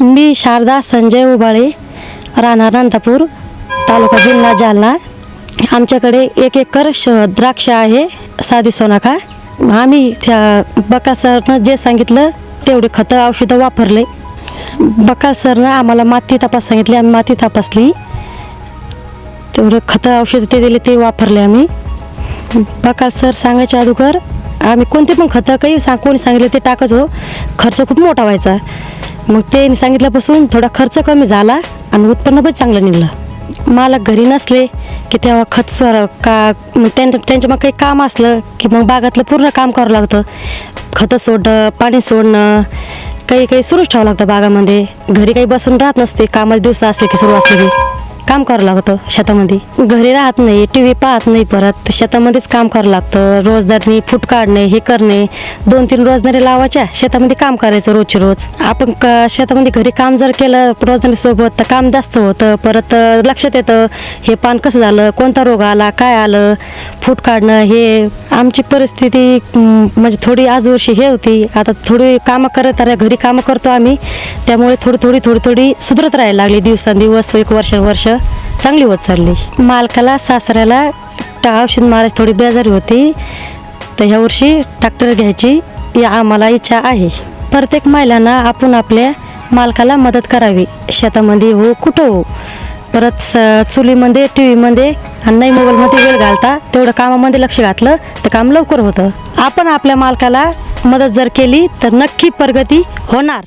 मी शारदा संजय उबाळे राहणार नंदापूर तालुका जिल्हा जालना. आमच्याकडे एक एकर श द्राक्ष आहे साधी सोनाखा. आम्ही त्या बका सरनं जे सांगितलं तेवढे खतं औषधं वापरले. बकाल सरनं आम्हाला माती तपास सांगितली आम्ही माती तपासली. तेवढं खतं औषधं ते दिले ते वापरले आम्ही. बकाल सर सांगायच्या अगोदर आम्ही कोणते पण खतं काही सांग कोणी सांगितले ते टाकायचो. खर्च खूप मोठा व्हायचा. मग ते सांगितल्यापासून थोडा खर्च कमी झाला आणि उत्पन्न पण चांगलं निघलं. मला घरी नसले की तेव्हा खत स्वर का मग त्यांच्या त्यांच्या मग काही काम असलं की मग बागातलं पूर्ण काम करावं लागतं. खतं सोडणं पाणी सोडणं काही काही सुरूच ठेवावं लागतं बागामध्ये. घरी काही बसून राहत नसते कामाचे दिवस असले की सुरू असले की. काम करावं लागतं शेतामध्ये. घरी राहत नाही टी व्ही पाहत नाही परत. शेतामध्येच काम करावं लागतं. रोजदारनी फूट काढणे हे करणे. दोन तीन रोजदारी लावायच्या शेतामध्ये काम करायचं रोजची रोज. आपण शेतामध्ये घरी काम जर केलं रोजदारी सोबत तर काम जास्त होतं. परत लक्षात येतं हे पान कसं झालं कोणता रोग आला काय आलं फूट काढणं हे आमची परिस्थिती म्हणजे थोडी आजवर्षी हे होती. आता थोडी कामं करत आल्या घरी कामं करतो आम्ही. त्यामुळे थोडी थोडी थोडी थोडी सुधरत राहायला लागली दिवसांदिवस एक वर्षानुवर्ष. चांगली होत चालली. मालकाला सासऱ्याला टा औषध मारायची थोडी बेजारी होती. तर ह्या वर्षी ट्रॅक्टर घ्यायची या आम्हाला इच्छा आहे. प्रत्येक महिलांना आपण आपल्या मालकाला मदत करावी. शेतामध्ये हो कुठं हो. परत स- चुलीमध्ये टी व्हीमध्ये आणि नाही मोबाईलमध्ये वेळ घालता तेवढं कामामध्ये लक्ष घातलं तर काम लवकर होतं. आपण आपल्या मालकाला मदत जर केली तर नक्की प्रगती होणार.